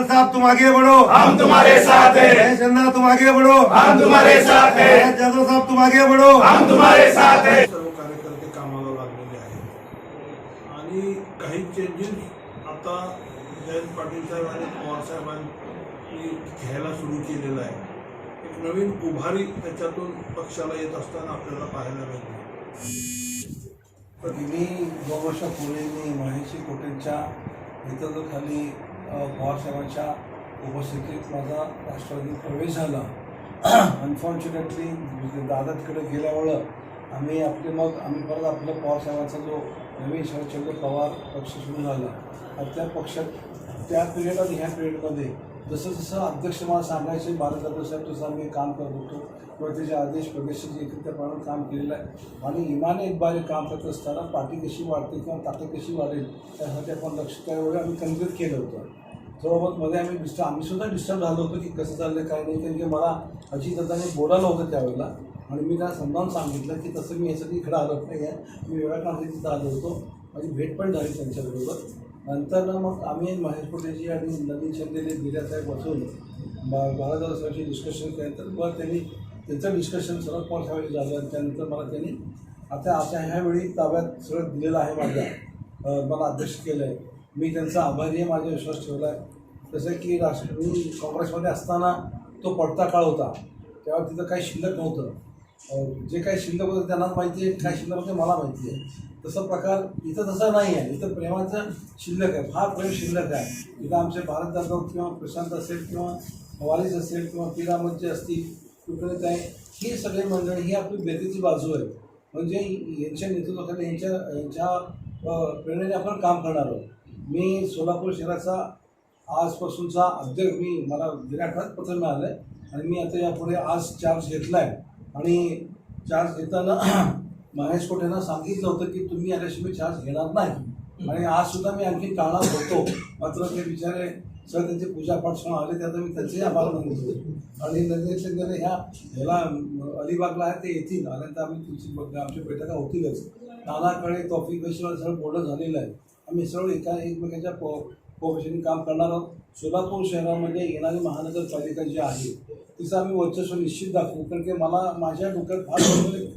बादल साहब तुम आगे बढ़ो। हम तुम्हारे साथ हैं। महेश अन्ना तुम आगे बढ़ो। हम तुम्हारे साथ हैं। यादव साहब तुम आगे बढ़ो। हम तुम्हारे साथ हैं। सर्व कार्यकर्ते कामाला लागलेले आहेत. आणि काही चेंजेस आता जयंत पाटील साहेब आणि पवार साहेबांनी घ्यायला सुरू केलेलं आहे. एक नवीन उभारी त्याच्यातून पक्षाला येत असताना आपल्याला पाहायला मिळते. तर मी दोन वर्षापूर्वी मी महेशी कोटेच्या नेतृत्वाखाली पवारसाहेबांच्या उपस्थितीत माझा राष्ट्रवादी प्रवेश झाला. अनफॉर्च्युनेटली दादा तिकडे गेल्यामुळं आम्ही आपले मग आम्ही परत आपलं पवारसाहेबांचा जो नवीन शरदचंद्र पवार पक्ष सुरू झाला. त्या पक्षात त्या पिरियड आणि ह्या पिरियडमध्ये जसं जसं अध्यक्ष मला सांगायचे भारत जाधव साहेब तसं आम्ही काम करत होतो. किंवा त्याचे आदेश प्रदेशाचे एकत्रपणे काम केलेलं आहे. आणि इमाने एक काम करत असताना पार्टी कशी वाढते किंवा ताकद कशी वाढेल त्यासाठी आपण लक्ष त्यावेळी आम्ही केंद्रित केलं होतं. मध्ये आम्ही डिस्टर्ब आम्ही सुद्धा डिस्टर्ब झालो होतो की कसं चाललं काय नाही. कारण की मला अजितदादाने बोलायला होतं त्यावेळेला. आणि मी त्यांना समजावून सांगितलं की तसं मी यासाठी इकडं आलो नाही आहे मी वेळा कामासाठी तिथं आलो होतो. माझी भेट पण झाली त्यांच्याबरोबर नंतर मग आम्ही महेश पटेलजी आणि नवीन शिंदेने दिल्यासाहेब बसून महाराजांसाठी डिस्कशन केल्यानंतर मग त्यांनी त्यांचं डिस्कशन सरळ पवार ह्यावेळी झालं. आणि त्यानंतर मला त्यांनी आता अशा ह्यावेळी ताब्यात सरळ दिलेलं आहे माझ्या. मला अध्यक्ष केलं आहे मी त्यांचा आभारी आहे. माझा विश्वास ठेवला आहे जसं की राष्ट्रीय काँग्रेसमध्ये असताना तो पडता काळ होता तेव्हा तिथं काही शिल्लक नव्हतं. जे काही शिल्लक होतं त्यांनाच माहिती आहे काय शिल्लक होते मला माहिती आहे. तसा प्रकार इथं तसा नाही आहे. इथं प्रेमाचं शिल्लक आहे फार प्रेम शिल्लक आहे. इथं आमचे भारत जाधव किंवा प्रशांत असेल किंवा वालीस असेल किंवा पिरामतचे असतील कुठे काय ही सगळी मंडळी ही आपली बेतीची बाजू आहे. म्हणजे यांच्या नेतृत्वाखाली यांच्या यांच्या प्रेरणेने आपण काम करणार आहोत. मी सोलापूर शहराचा आजपासूनचा अध्यक्ष मी मला विराटात पत्र मिळालं आहे आणि मी आता यापुढे आज चार्ज घेतला आहे आणि चार्ज घेताना महेश कोटेनं सांगितलं होतं की तुम्ही आल्याशिवाय चार्ज घेणार नाही. आणि आज सुद्धा मी आणखी टाळणार होतो. मात्र ते बिचारे सर त्यांचे पूजापाठ सण आले त्यात मी त्यांचेही आभार मानतो आणि नंतर ह्या ह्याला अलिबागला आहे ते येतील. आल्यानंतर आम्ही तुमची आमच्या बैठका होतीलच. नानाकडे कॉफी कशी सगळं बोलणं झालेलं आहे. आम्ही सर्व एका एकमेकांच्या पो काम करणार आहोत. सोलापूर शहरामध्ये येणारी महानगरपालिका जी आहे तिचं आम्ही वर्चस्व निश्चित दाखवू. कारण की मला माझ्या डोक्यात फार म्हणजे,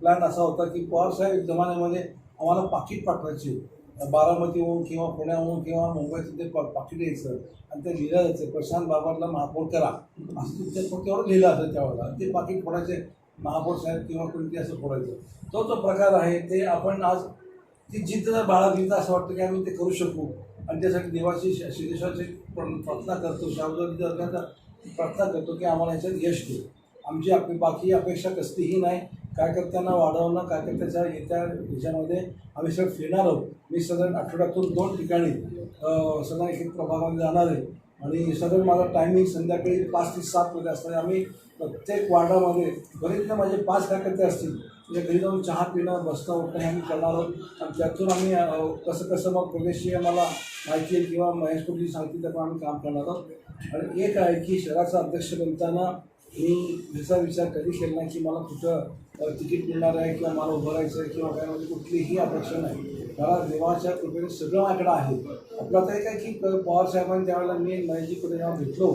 प्लॅन असा होता की पवारसाहेब जमान्यामध्ये आम्हाला पाकिट पाठवायचे. बारामतीहून किंवा पुण्याहून किंवा मुंबईचं ते पा- पाकिट यायचं. आणि ते लिहिलं जायचं प्रशांत बाबांना महापौर करा. असं ते फक्त लिहिलं असं त्यावेळेला. आणि ते पाकिट फोडायचे. महापौर साहेब किंवा कोणते असं फोडायचं. तो जो प्रकार आहे ते आपण आज ती जिद्द जर बाळगली तर असं वाटतं की आम्ही ते करू शकू आणि त्यासाठी देवाची श- सिद्धेश्वराची प्रार्थना करतो शाहूजी दरम्यान प्रार्थना करतो की आम्हाला ह्याच्यात यश दे. आमची आपली बाकी अपेक्षा कसलीही नाही. कार्यकर्त्यांना वाढवणं कार्यकर्त्याच्या येत्या ह्याच्यामध्ये आम्ही सगळं फिरणार आहोत. मी साधारण आठवड्यातून दोन ठिकाणी अं, एक एक प्रभागामध्ये जाणार आहे. आणि साधारण माझा टायमिंग संध्याकाळी पाच ते सातमध्ये असणार आहे. आम्ही प्रत्येक वार्डामध्ये बरेच ना माझे पाच कार्यकर्ते असतील म्हणजे घरी जाऊन चहा पिणं बसणं उठणं आम्ही करणार आहोत. आणि त्यातून आम्ही कसं कसं मग प्रदेशीय मला माहिती आहे किंवा महेश कुठली सांगतील त्याप्रमाणे आम्ही काम करणार आहोत. आणि एक आहे की शहराचा अध्यक्ष बनताना मी ह्याचा विचार कधी केला नाही की मला कुठं तिकीट मिळणार आहे किंवा मला उभं राहायचं आहे किंवा काय म्हणजे कुठलीही अपेक्षा नाही. मला देवाच्या कृपेने सगळं आकडा आहे. आपलं आता एक आहे की पवार साहेबांनी त्यावेळेला मी महेशजीकडे जेव्हा भेटलो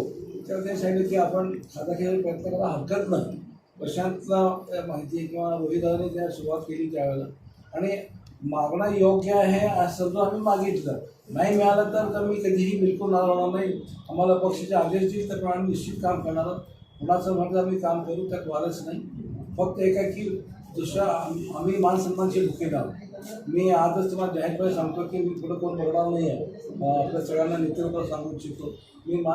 तेव्हा ते सांगितलं की आपण साधा खेळ प्रयत्न करायला हरकत नाही. प्रशांतला माहिती आहे किंवा रोहिदाने त्या सुरुवात केली त्यावेळेला. आणि मागणं योग्य आहे असं समजून आम्ही मागितलं नाही मिळालं तर तर मी कधीही बिलकुल नाराज नाही. आम्हाला पक्षाचे आदेश देईल तर आम्ही निश्चित काम करणार आहोत. कुणाचं म्हणलं आम्ही काम करू त्यात वारच नाही. फक्त एका की दुसरा आम्ही मान सन्मानचे आहोत. मी आजच तुम्हाला जाहीरपणे सांगतो की मी पुढं कोण बघणार नाही आहे आपल्या सगळ्यांना नेतृत्व सांगू इच्छितो. मी मान